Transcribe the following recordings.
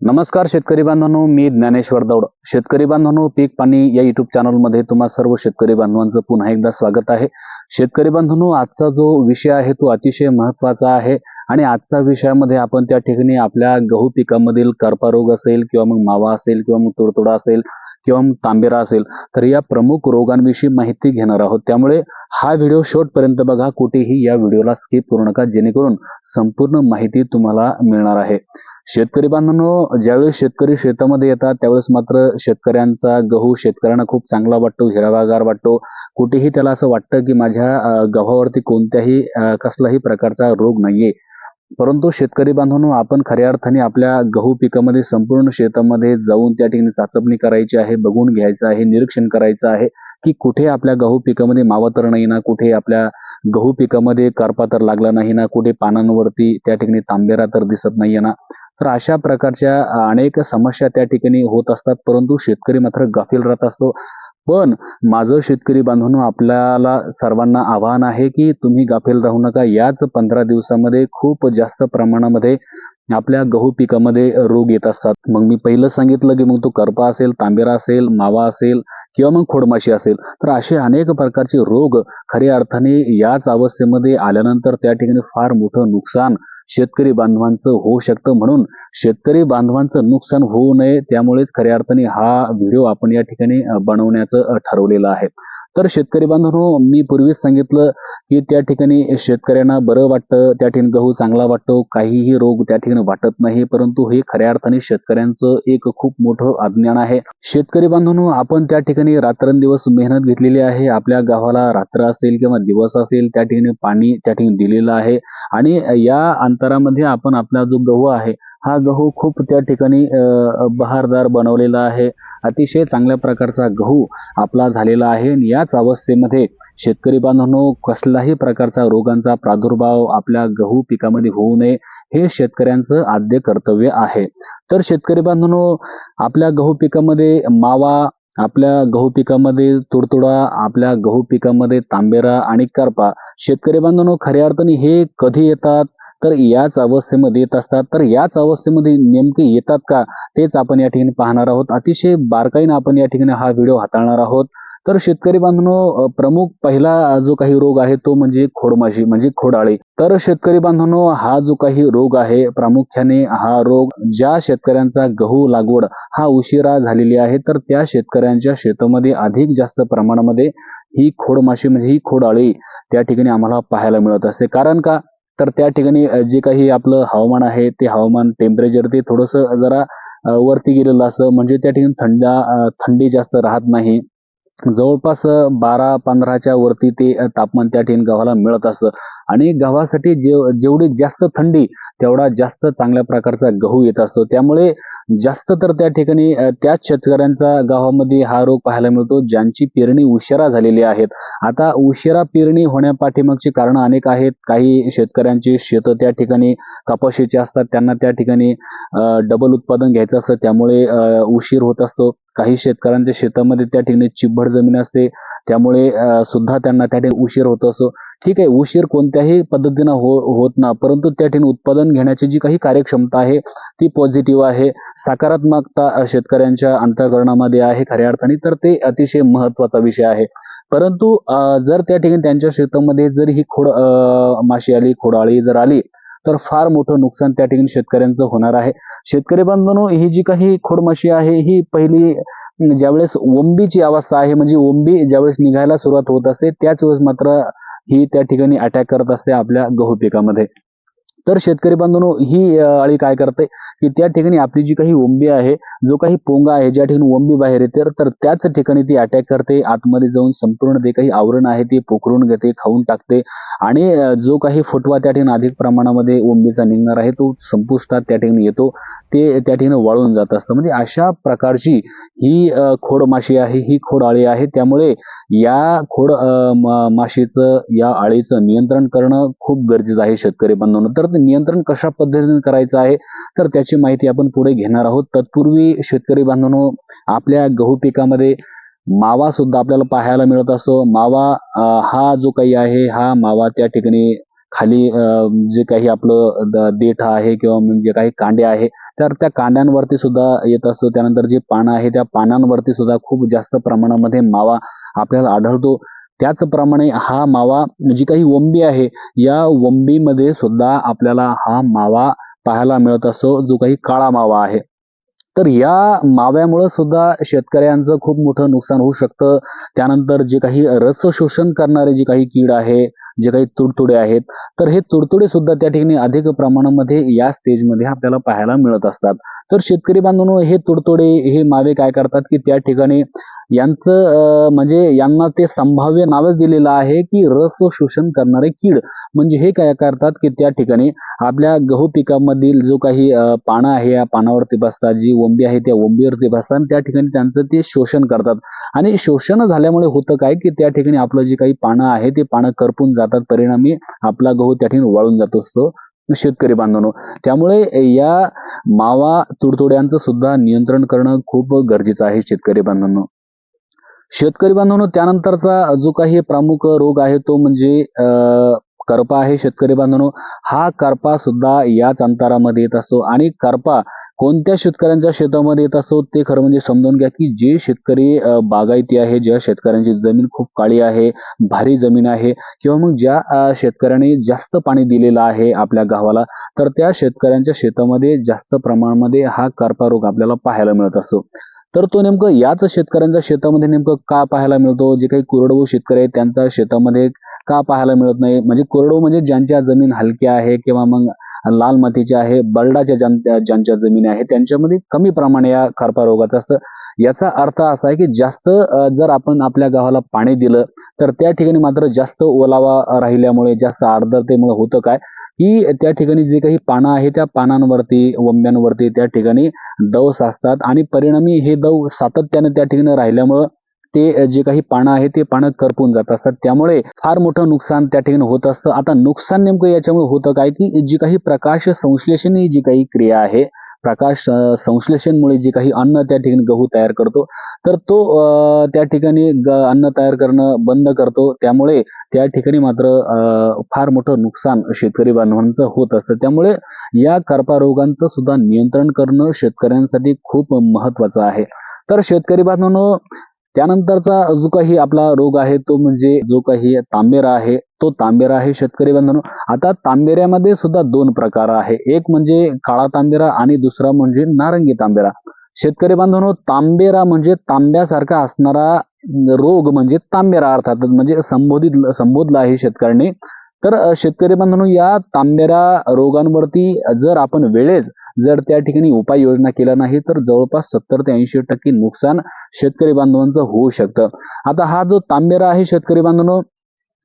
नमस्कार शेतकरी बांधवांनो मी ज्ञानेश्वर दौड. शेतकरी बांधवांनो पीक पाणी या युट्यूब चॅनलमध्ये तुम्हा सर्व शेतकरी बांधवांचं पुन्हा एकदा स्वागत आहे. शेतकरी बांधवांनो आजचा जो विषय आहे तो अतिशय महत्त्वाचा आहे आणि आजच्या विषयामध्ये आपण त्या ठिकाणी आपल्या गहू पिकामधील कर्पारोग असेल किंवा मग मावा असेल किंवा मग तुडतुडा असेल किंवा तांबेरा असेल तर या प्रमुख रोगांविषयी माहिती घेणार आहोत. त्यामुळे हा व्हिडिओ शेवटपर्यंत बघा. कुठेही या व्हिडिओला स्किप करू नका. जेणेकरून संपूर्ण माहिती तुम्हाला मिळणार आहे. शेतकरी बांधवांनो ज्यावेळेस शेतकरी शेतामध्ये येतात त्यावेळेस मात्र शेतकऱ्यांचा गहू शेतकऱ्यांना खूप चांगला वाटतो हिरवागार वाटतो. कुठेही त्याला असं वाटतं की माझ्या गव्हावरती कोणत्याही कसलाही प्रकारचा रोग नाहीये. परंतु शेतकरी बांधवांनो आपण खऱ्या अर्थाने आपल्या गहू पिकामध्ये संपूर्ण शेतामध्ये जाऊन त्या ठिकाणी चाचपणी करायची आहे बघून घ्यायचं आहे निरीक्षण करायचं आहे की कुठे आपल्या गहू पिकामध्ये मावा तर नाही ना कुठे आपल्या गहू पिकामध्ये करपा तर लागला नाही ना कुठे पानांवरती त्या ठिकाणी तांबेरा तर दिसत नाहीये ना. तर अशा प्रकारच्या अनेक समस्या त्या ठिकाणी होत असतात परंतु शेतकरी मात्र गाफील राहत असतो. पण माझं शेतकरी बांधवांनो आपल्याला सर्वांना आव्हान आहे की तुम्ही गाफेल राहू नका. याच पंधरा दिवसामध्ये खूप जास्त प्रमाणामध्ये आपल्या गहू पिकामध्ये रोग येत असतात. मग मी पहिलं सांगितलं की मग तो करपा असेल तांबेरा असेल मावा असेल किंवा मग खोडमाशी असेल तर असे अनेक प्रकारचे रोग खऱ्या अर्थाने याच अवस्थेमध्ये आल्यानंतर त्या ठिकाणी फार मोठं नुकसान शेतकरी बांधवांचं होऊ शकतं म्हणून शेतकरी बांधवांचं नुकसान होऊ नये त्यामुळेच खऱ्या अर्थाने हा व्हिडिओ आपण या ठिकाणी बनवण्याचं ठरवलेलं आहे. तर शेतकरी बांधवांनो मी पूर्वीच सांगितलं की त्या ठिकाणी शेतकऱ्यांना बरं वाटतं त्या ठिकाणी गहू चांगला वाटतो काहीही रोग त्या ठिकाणी वाटत नाही परंतु हे खऱ्या अर्थाने शेतकऱ्यांचं एक खूप मोठं अज्ञान आहे. शेतकरी बांधवांनो आपण त्या ठिकाणी रात्रंदिवस मेहनत घेतलेली आहे आपल्या गावाला रात्र असेल किंवा दिवस असेल त्या ठिकाणी पाणी त्या ठिकाणी दिलेलं आहे. आणि या अंतरामध्ये आपण आपला जो गहू आहे हा गहू खूप त्या ठिकाणी बहारदार बनवलेला आहे. अतिशय चांगल्या प्रकारचा गहू आपला झालेला आहे आणि याच अवस्थेमध्ये शेतकरी बांधवांनो कसलाही प्रकारचा रोगांचा प्रादुर्भाव आपल्या गहू पिकामध्ये होऊ नये हे शेतकऱ्यांचं आद्य कर्तव्य आहे. तर शेतकरी बांधवांनो आपल्या गहू पिकामध्ये मावा आपल्या गहू पिकामध्ये तुडतुडा आपल्या गहू पिकामध्ये तांबेरा आणि करपा शेतकरी बांधवांनो खऱ्या अर्थाने हे कधी येतात? तर याच अवस्थेमध्ये येत असतात. तर याच अवस्थेमध्ये नेमके येतात का? तेच आपण या ठिकाणी पाहणार आहोत. अतिशय बारकाईनं आपण या ठिकाणी हा व्हिडिओ हाताळणार आहोत. तर शेतकरी बांधवांनो प्रमुख पहिला जो काही रोग आहे तो म्हणजे खोडमाशी म्हणजे खोडाळी. तर शेतकरी बांधवांनो हा जो काही रोग आहे प्रामुख्याने हा रोग ज्या शेतकऱ्यांचा गहू लागवड हा उशिरा झालेली आहे तर त्या शेतकऱ्यांच्या शेतामध्ये अधिक जास्त प्रमाणामध्ये ही खोडमाशी म्हणजे ही खोडाळी त्या ठिकाणी आम्हाला पाहायला मिळत असते. कारण का? तर त्या ठिकाणी जे काही आपलं हवामान आहे ते हवामान टेम्परेचर ते थोडंसं जरा वरती गेलेलं असतं. म्हणजे त्या ठिकाणी थंड थंडी जास्त राहत नाही. जवळपास बारा पंधराच्या वरती ते तापमान त्या ठिकाणी गव्हाला मिळत असतं. आणि गव्हासाठी जेव जेवढी जास्त थंडी तेवढा जास्त चांगल्या प्रकारचा गहू येत असतो. त्यामुळे जास्त तर त्या ठिकाणी त्याच शेतकऱ्यांचा गावामध्ये हा रोग पाहायला मिळतो ज्यांची पेरणी उशिरा झालेली आहेत. आता उशिरा पेरणी होण्यापाठीमागची कारणं अनेक आहेत. काही शेतकऱ्यांची शेतं त्या ठिकाणी कपाशीची असतात. त्यांना त्या ठिकाणी डबल उत्पादन घ्यायचं असतं. त्यामुळे उशीर होत असतो. काही शेतकऱ्यांच्या शेतामध्ये त्या ठिकाणी चिब्बड जमीन असते. त्यामुळे सुद्धा त्यांना त्या ठिकाणी उशीर होत असतो. ठीक आहे उशीर कोणत्याही पद्धतीनं हो होत ना परंतु त्या ठिकाणी उत्पादन घेण्याची जी काही कार्यक्षमता आहे ती पॉझिटिव्ह आहे. सकारात्मकता शेतकऱ्यांच्या अंतकरणामध्ये आहे खऱ्या अर्थाने तर ते अतिशय महत्त्वाचा विषय आहे. परंतु जर त्या ठिकाणी त्यांच्या शेतामध्ये जर ही खोड माशी आली खोडाळी जर आली तर फार मोठं नुकसान त्या ठिकाणी शेतकऱ्यांचं होणार आहे. शेतकरी बांधवांनो ही जी काही खोडमाशी आहे ही पहिली ज्यावेळेस ओंबीची अवस्था आहे म्हणजे ओंबी ज्यावेळेस निघायला सुरुवात होत असते त्याच वेळेस मात्र ही त्या ठिकाणी अटॅक करत असते आपल्या गहू पिकामध्ये. तर शेतकरी बांधवांनो ही अळी काय करते? की त्या ठिकाणी आपली जी काही ओंबी आहे जो काही पोंगा आहे ज्या ठिकाणी ओंबी बाहेर येते तर त्याच ठिकाणी ती अटॅक करते. आतमध्ये जाऊन संपूर्ण जे काही आवरण आहे ते पोखरून घेते खाऊन टाकते. आणि जो काही फुटवा त्या ठिकाणी अधिक प्रमाणामध्ये ओंबीचा निघणार आहे तो संपुष्टात त्या ठिकाणी येतो. ते त्या ठिकाणी वाळून जात असतं. म्हणजे अशा प्रकारची ही खोड माशी आहे ही खोड आळी आहे. त्यामुळे या खोड माशीचं या आळीचं नियंत्रण करणं खूप गरजेचं आहे शेतकरी बांधवांनो तर नियंत्रण कशा पद्धतीने करायचं आहे तर त्याची माहिती आपण पुढे घेणार आहोत. तत्पूर्वी शेतकरी बांधवांनो आपल्या गहू पिकामध्ये मावा सुद्धा आपल्याला पाहायला मिळत असतो. मावा हा जो काही आहे हा मावा त्या ठिकाणी खाली जे काही आपलं देठ आहे किंवा म्हणजे काही कांडे आहे तर त्या कांड्यांवरती सुद्धा येत असतो. त्यानंतर जे पानं आहे त्या पानांवरती सुद्धा खूप जास्त प्रमाणामध्ये मावा आपल्याला आढळतो. त्याचप्रमाणे हा मावा जी काही वंबी आहे या वंबीमध्ये सुद्धा आपल्याला हा मावा पाहायला मिळत असतो जो काही काळा मावा आहे. तर या माव्यामुळं सुद्धा शेतकऱ्यांचं खूप मोठं नुकसान होऊ शकतं. त्यानंतर जे काही रस शोषण करणारे जे काही कीड आहे जे काही तुडतुडे आहेत तर हे तुडतुडे सुद्धा त्या ठिकाणी अधिक प्रमाणामध्ये या स्टेजमध्ये आपल्याला पाहायला मिळत असतात. तर शेतकरी बांधून हे तुडतुडे हे मावे काय करतात की त्या ठिकाणी यांचं म्हणजे यांना ते संभाव्य नावच दिलेलं आहे की रस शोषण करणारे कीड. म्हणजे हे काय करतात की त्या ठिकाणी आपल्या गहू पिकामधील जो काही पानं आहे या पानावरती बसतात जी ओंबी आहे त्या ओंबीवरती बसतात आणि त्या ठिकाणी त्यांचं ते शोषण करतात. आणि शोषण झाल्यामुळे होतं काय की त्या ठिकाणी आपलं जे काही पानं आहे ते पानं करपून जातात. परिणामी आपला गहू त्या ठिकाणी वाळून जात असतो. शेतकरी बांधवांनो त्यामुळे या मावा तुडतुड्यांचं सुद्धा नियंत्रण करणं खूप गरजेचं आहे शेतकरी बांधवांनो. शेतकरी बांधवांनो त्यानंतरचा जो काही प्रमुख रोग आहे तो म्हणजे अं, करपा आहे. शेतकरी बांधवांनो हा करपा सुद्धा याच अंतरामध्ये येत असतो. आणि करपा कोणत्या शेतकऱ्यांच्या शेतामध्ये येत असतो ते खरं म्हणजे समजून घ्या की जे शेतकरी बागायती आहे ज्या शेतकऱ्यांची जमीन खूप काळी आहे भारी जमीन आहे किंवा मग ज्या शेतकऱ्यांनी जास्त पाणी दिलेलं आहे आपल्या गावाला तर त्या शेतकऱ्यांच्या शेतामध्ये जास्त प्रमाणामध्ये हा करपा रोग आपल्याला पाहायला मिळत असतो. तर तो नेमकं याच शेतकऱ्यांच्या शेतामध्ये नेमकं का पाहायला मिळतो? जे काही कोरडवाहू शेतकरी आहेत त्यांच्या शेतामध्ये का पाहायला मिळत नाही? म्हणजे कोरडवाहू म्हणजे ज्यांच्या जमीन हलक्या आहे किंवा मग लाल मातीच्या आहे बलडाच्या ज्यांच्या ज्यांच्या जमिनी आहे त्यांच्यामध्ये कमी प्रमाणे या खरपा रोगाचा असतं याचा अर्थ असा आहे की जास्त जर आपण आपल्या गावाला पाणी दिलं तर त्या ठिकाणी मात्र जास्त ओलावा राहिल्यामुळे जास्त आर्द्रतेमुळे होतं काय? की त्या ठिकाणी जे काही पानं आहे त्या पानांवरती वंब्यांवरती त्या ठिकाणी दव असतात आणि परिणामी हे दव सातत्याने त्या ठिकाणी राहिल्यामुळं ते जे काही पानं आहे ते पानं करपून जात असतात. त्यामुळे फार मोठं नुकसान त्या ठिकाणी होत असतं. आता नुकसान नेमकं याच्यामुळे होतं काय की जी काही प्रकाश संश्लेषण ही जी काही क्रिया आहे प्रकाश संश्लेषणमुळे जे काही अन्न त्या ठिकाणी गहू तयार करतो तर तो त्या ठिकाणी अन्न तयार करणं बंद करतो. त्यामुळे त्या ठिकाणी मात्र फार मोठं नुकसान शेतकरी बांधवांचं होत असतं. त्यामुळे या करपारोगांचं सुद्धा नियंत्रण करणं शेतकऱ्यांसाठी खूप महत्वाचं आहे. तर शेतकरी बांधवांनो त्यानंतरचा जो काही आपला रोग आहे तो म्हणजे जो काही तांबेरा आहे तो तांबेरा आहे शेतकरी बंधनो. आता तांबेऱ्यामध्ये सुद्धा दोन प्रकार आहे. एक म्हणजे काळा तांबेरा आणि दुसरा म्हणजे नारंगी तांबेरा. शेतकरी बांधवांनो तांबेरा म्हणजे तांब्यासारखा असणारा रोग म्हणजे तांबेरा अर्थात म्हणजे संबोधित संबोधला आहे शेतकऱ्यांनी. तर शेतकरी बांधवांनो या तांबेरा रोगांवरती जर आपण वेळेस जर त्या ठिकाणी उपाययोजना केल्या नाही तर जवळपास सत्तर ते ऐंशी टक्के नुकसान शेतकरी बांधवांचं होऊ शकतं. आता हा जो तांबेरा आहे शेतकरी बांधवांनो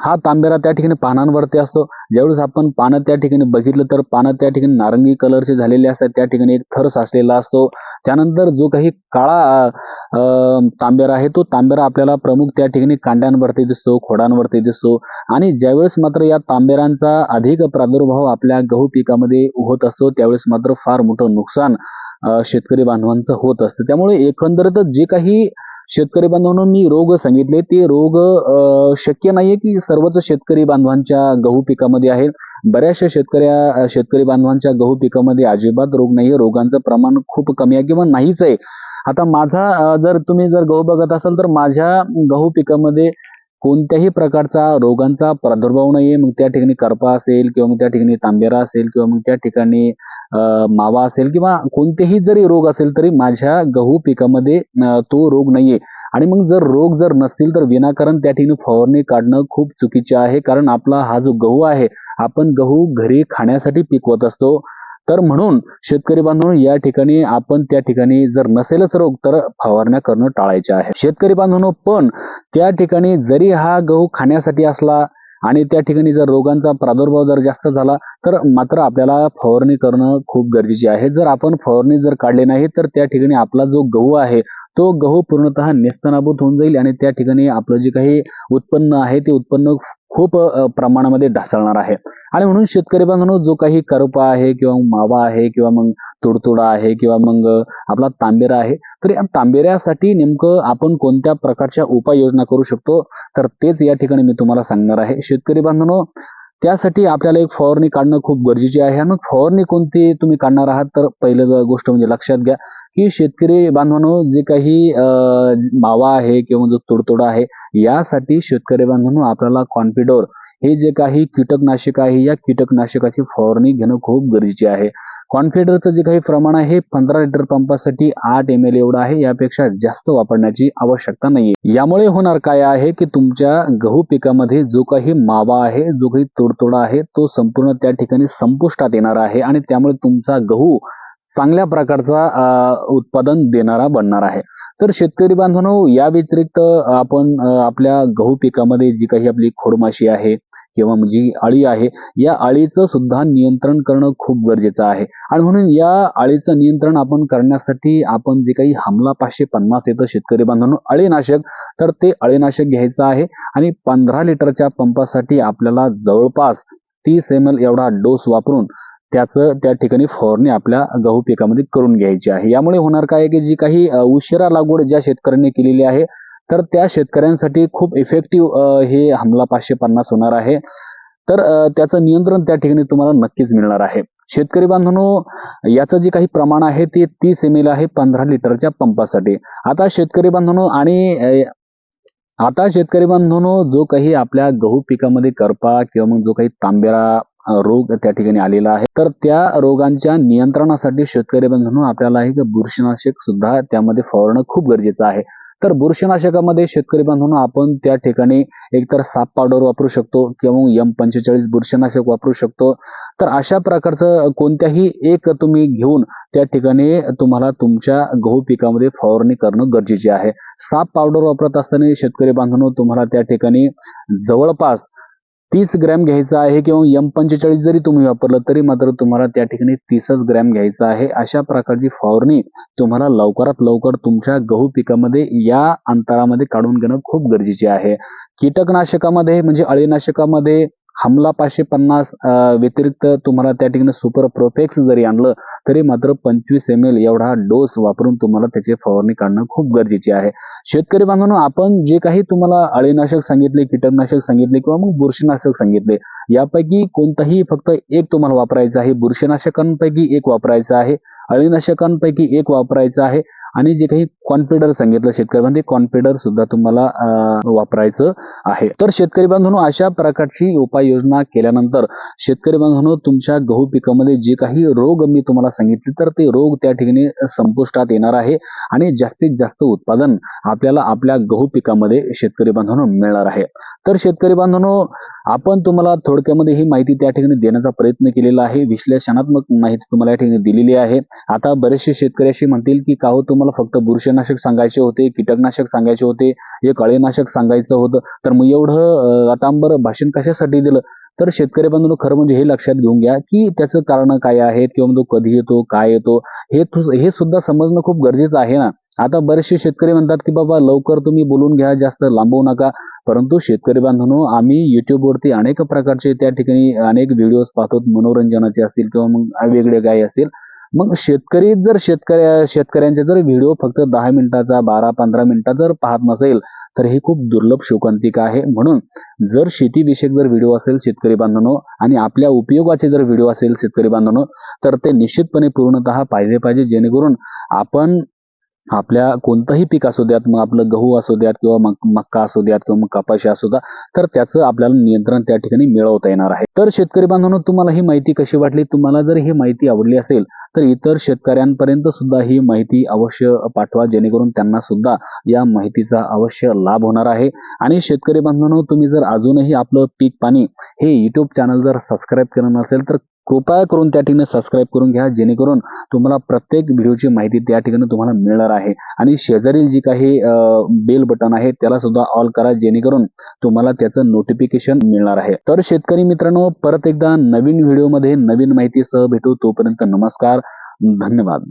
हा तांबेरा त्या ठिकाणी पानांवरती असतो. ज्यावेळेस आपण पानं त्या ठिकाणी बघितलं तर पानं त्या ठिकाणी नारंगी कलरचे झालेले असतात. त्या ठिकाणी एक थर साचलेला असतो. त्यानंतर जो काही काळा तांबेरा आहे तो तांबेरा आपल्याला प्रमुख त्या ठिकाणी कांड्यांवरती दिसतो खोडांवरती दिसतो. आणि ज्यावेळेस मात्र या तांबेरांचा अधिक प्रादुर्भाव आपल्या गहू पिकामध्ये होत असतो त्यावेळेस मात्र फार मोठं नुकसान शेतकरी बांधवांचं होत असतं. त्यामुळे एकंदरीतच जे काही शेतकरी बांधवांनो मी रोग सांगितले. ते रोग शक्य नाहीये की सर्वच शेतकरी बांधवांच्या गहू पिकामध्ये आहेत. बऱ्याचशा शेतकऱ्या शेतकरी बांधवांच्या गहू पिकामध्ये अजिबात रोग नाहीये. रोगांचं प्रमाण खूप कमी आहे किंवा नाहीच आहे. आता माझा जर तुम्ही जर गहू बघत असाल तर माझ्या गहू पिकामध्ये कोणत्याही प्रकारचा रोगांचा प्रादुर्भाव नाहीये. मग त्या ठिकाणी करपा असेल किंवा मग त्या ठिकाणी तांबेरा असेल किंवा मग त्या ठिकाणी मावा असेल किंवा कोणतेही जरी रोग असेल तरी माझ्या गहू पिकामध्ये तो रोग नाहीये. आणि मग जर रोग जर नसतील तर विनाकारण त्या ठिकाणी फवारणी काढणं खूप चुकीचे आहे. कारण आपला हा जो गहू आहे आपण गहू घरी खाण्यासाठी पिकवत असतो. तर म्हणून शेतकरी बांधवांनो या ठिकाणी आपण त्या ठिकाणी जर नसेलच रोग तर फवारण्या करणं टाळायचे आहे. शेतकरी बांधवांनो पण त्या ठिकाणी जरी हा गहू खाण्यासाठी असला आणि त्या ठिकाणी जर रोगांचा प्रादुर्भाव जर जास्त झाला तर मात्र आपल्याला फवारणी करणं खूप गरजेचे आहे. जर आपण फवारणी जर काढली नाही तर त्या ठिकाणी आपला जो गहू आहे तो गहू पूर्णतः नेस्तनाभूत होऊन जाईल आणि त्या ठिकाणी आपलं जे काही उत्पन्न आहे ते उत्पन्न खूप प्रमाणामध्ये ढासळणार आहे. आणि म्हणून शेतकरी बांधवांनो जो काही करपा आहे किंवा मावा आहे किंवा मग तुडतुडा आहे किंवा मग आपला तांबेरा आहे तर या तांबेऱ्यासाठी नेमकं आपण कोणत्या प्रकारच्या उपाययोजना करू शकतो? तर तेच या ठिकाणी मी तुम्हाला सांगणार आहे. शेतकरी बांधवांनो त्यासाठी आपल्याला एक फवारणी काढणं खूप गरजेचे आहे. आणि मग फवारणी कोणती तुम्ही काढणार आहात? तर पहिलं गोष्ट म्हणजे लक्षात घ्या. की शेतकरी बांधवांनो जे काही मावा आहे किंवा जो तुडतुडा आहे यासाठी शेतकरी बांधवांनो आपल्याला कॉन्फिडोर हे जे काही कीटकनाशक आहे या कीटकनाशकाची फवारणी घेणं खूप गरजेचे आहे. कॉन्फिडरचं जे काही प्रमाण आहे पंधरा लिटर पंपासाठी आठ एम एल एवढं आहे यापेक्षा जास्त वापरण्याची आवश्यकता नाहीये. यामुळे होणार काय आहे की तुमच्या गहू पिकामध्ये जो काही मावा आहे जो काही तुडतुडा आहे तो संपूर्ण त्या ठिकाणी संपुष्टात येणार आहे आणि त्यामुळे तुमचा गहू चांगल्या प्रकारचा उत्पादन देणारा बनणार आहे. तर शेतकरी बांधवांनो या व्यतिरिक्त आपण आपल्या गहू पिकामध्ये जी काही आपली खोडमाशी आहे किंवा जी अळी आहे या अळीचं सुद्धा नियंत्रण करणं खूप गरजेचं आहे. आणि म्हणून या अळीचं नियंत्रण आपण करण्यासाठी आपण जे काही हमला पाचशे पन्नास येतं शेतकरी बांधवांनो अळीनाशक तर ते अळीनाशक घ्यायचं आहे आणि पंधरा लिटरच्या पंपासाठी आपल्याला जवळपास तीस एम एल एवढा डोस वापरून त्याचं त्या ठिकाणी फवारणी आपल्या गहू पिकामध्ये करून घ्यायची आहे. यामुळे होणार काय की जी काही उशिरा लागवड ज्या शेतकऱ्यांनी केलेली आहे तर त्या शेतकऱ्यांसाठी खूप इफेक्टिव्ह हे हमला पाचशे पन्नास होणार आहे. तर त्याचं नियंत्रण त्या ठिकाणी तुम्हाला नक्कीच मिळणार आहे. शेतकरी बांधवांनो याचं जे काही प्रमाण आहे ते तीस एम एल आहे पंधरा लिटरच्या पंपासाठी. आता शेतकरी बांधवांनो आणि आता शेतकरी बांधवांनो जो काही आपल्या गहू पिकामध्ये करपा किंवा मग जो काही तांबेरा रोग त्या ठिकाणी आलेला आहे. तर त्या रोगांच्या नियंत्रणासाठी शेतकरी बांधवांनो आपल्याला एक बुरशीनाशक सुद्धा त्यामध्ये फवारणं खूप गरजेचं आहे. तर बुरशीनाशकामध्ये शेतकरी बांधून आपण त्या ठिकाणी एकतर साप पावडर वापरू शकतो किंवा यम पंचेचाळीस बुरशीनाशक वापरू शकतो. तर अशा प्रकारचं कोणत्याही एक तुम्ही घेऊन त्या ठिकाणी तुम्हाला तुमच्या गहू पिकामध्ये फवारणी करणं गरजेचे आहे. साप पावडर वापरत असताना शेतकरी बांधवांनो तुम्हाला त्या ठिकाणी जवळपास तीस ग्रॅम घ्यायचं आहे किंवा यम पंचेचाळीस जरी तुम्ही वापरलं तरी मात्र तुम्हाला त्या ठिकाणी तीसच ग्रॅम घ्यायचं आहे. अशा प्रकारची फवारणी तुम्हाला लवकरात लवकर तुमच्या गहू पिकामध्ये या अंतरामध्ये काढून घेणं खूप गरजेचे आहे. कीटकनाशकामध्ये म्हणजे अळीनाशकामध्ये हमला पाचशे पन्नास व्यतिरिक्त तुम्हाला त्या ठिकाणी सुपर प्रोफेक्स जरी आणलं तरी मात्र पंचवीस एम एल एवढा डोस वापरून तुम्हाला त्याची फवारणी काढणं खूप गरजेचे आहे. शेतकरी बांधवांनो आपण जे काही तुम्हाला अळीनाशक सांगितले कीटकनाशक सांगितले किंवा मग बुरशीनाशक सांगितले यापैकी कोणताही फक्त एक तुम्हाला वापरायचं आहे. बुरशीनाशकांपैकी एक वापरायचं आहे. अळीनाशकांपैकी एक वापरायचं आहे. आणि जे काही कॉन्फिडर सांगितलं शेतकऱ्यांमध्ये कॉन्फिडर सुद्धा तुम्हाला वापरायचं आहे. तर शेतकरी बांधवांनो अशा प्रकारची उपाययोजना केल्यानंतर शेतकरी बांधवांनो तुमच्या गहू पिकामध्ये जे काही रोग मी तुम्हाला सांगितले तर ते रोग त्या ठिकाणी संपुष्टात येणार आहे आणि जास्तीत जास्त उत्पादन आपल्याला आपल्या गहू पिकामध्ये शेतकरी बांधवांनो मिळणार आहे. तर शेतकरी बांधवांनो आपण तुम्हाला थोडक्यामध्ये ही माहिती त्या ठिकाणी देण्याचा प्रयत्न केलेला आहे. विश्लेषणात्मक माहिती तुम्हाला या ठिकाणी दिलेली आहे. आता बरेचसे शेतकरी अशी म्हणतील की का हो तुम्हाला फक्त बुरशीनाशक सांगायचे होते कीटकनाशक सांगायचे होते एक कळीनाशक सांगायचं होतं. तर मग एवढं आतांबर भाषण कशासाठी दिलं? तर शेतकरी बांधून खरं म्हणजे हे लक्षात घेऊन घ्या की त्याचं कारण काय आहेत किंवा तो कधी येतो काय येतो हे हे सुद्धा समजणं खूप गरजेचं आहे ना. आता बरेचसे शेतकरी म्हणतात की बाबा लवकर तुम्ही बोलून घ्या जास्त लांबवू नका. परंतु शेतकरी बांधवांनो आम्ही युट्यूबवरती अनेक प्रकारचे त्या ठिकाणी अनेक व्हिडिओज पाहतो मनोरंजनाचे असतील किंवा मग वेगळे काही असतील. मग शेतकरी जर शेतकऱ्या शेतकऱ्यांचे जर व्हिडिओ फक्त दहा मिनिटाचा बारा पंधरा मिनिटाचा जर पाहत नसेल तर हे खूप दुर्लभ शोकांतिक आहे. म्हणून जर शेतीविषयक जर व्हिडिओ असेल शेतकरी बांधवांनो आणि आपल्या उपयोगाचे जर व्हिडिओ असेल शेतकरी बांधवांनो तर ते निश्चितपणे पूर्णतः पाहिले पाहिजे जेणेकरून आपण आपल्या कोणतंही पीक असू द्यात मग आपलं गहू असू द्यात किंवा मग मक्का असू द्यात किंवा मग कपाशी असू द्या तर त्याचं आपल्याला नियंत्रण त्या ठिकाणी मिळवता येणार आहे. तर शेतकरी बांधवांनो तुम्हाला ही माहिती कशी वाटली? तुम्हाला जर ही माहिती आवडली असेल तर इतर शेतकऱ्यांपर्यंत सुद्धा ही माहिती अवश्य पाठवा जेणेकरून त्यांना सुद्धा या माहितीचा अवश्य लाभ होणार आहे. आणि शेतकरी बांधवांनो तुम्ही जर अजूनही आपलं पीक पाणी हे युट्यूब चॅनल जर सबस्क्राईब केलं नसेल तर कृपया करून त्या ठिकाणी सबस्क्राईब करून घ्या जेणेकरून तुम्हाला प्रत्येक व्हिडिओची माहिती त्या ठिकाणी तुम्हाला मिळणार आहे. आणि शेजारील जी काही बेल बटन आहे त्याला सुद्धा ऑल करा जेणेकरून तुम्हाला त्याचं नोटिफिकेशन मिळणार आहे. तर शेतकरी मित्रांनो परत एकदा नवीन व्हिडिओमध्ये नवीन माहितीसह भेटू. तोपर्यंत नमस्कार धन्यवाद.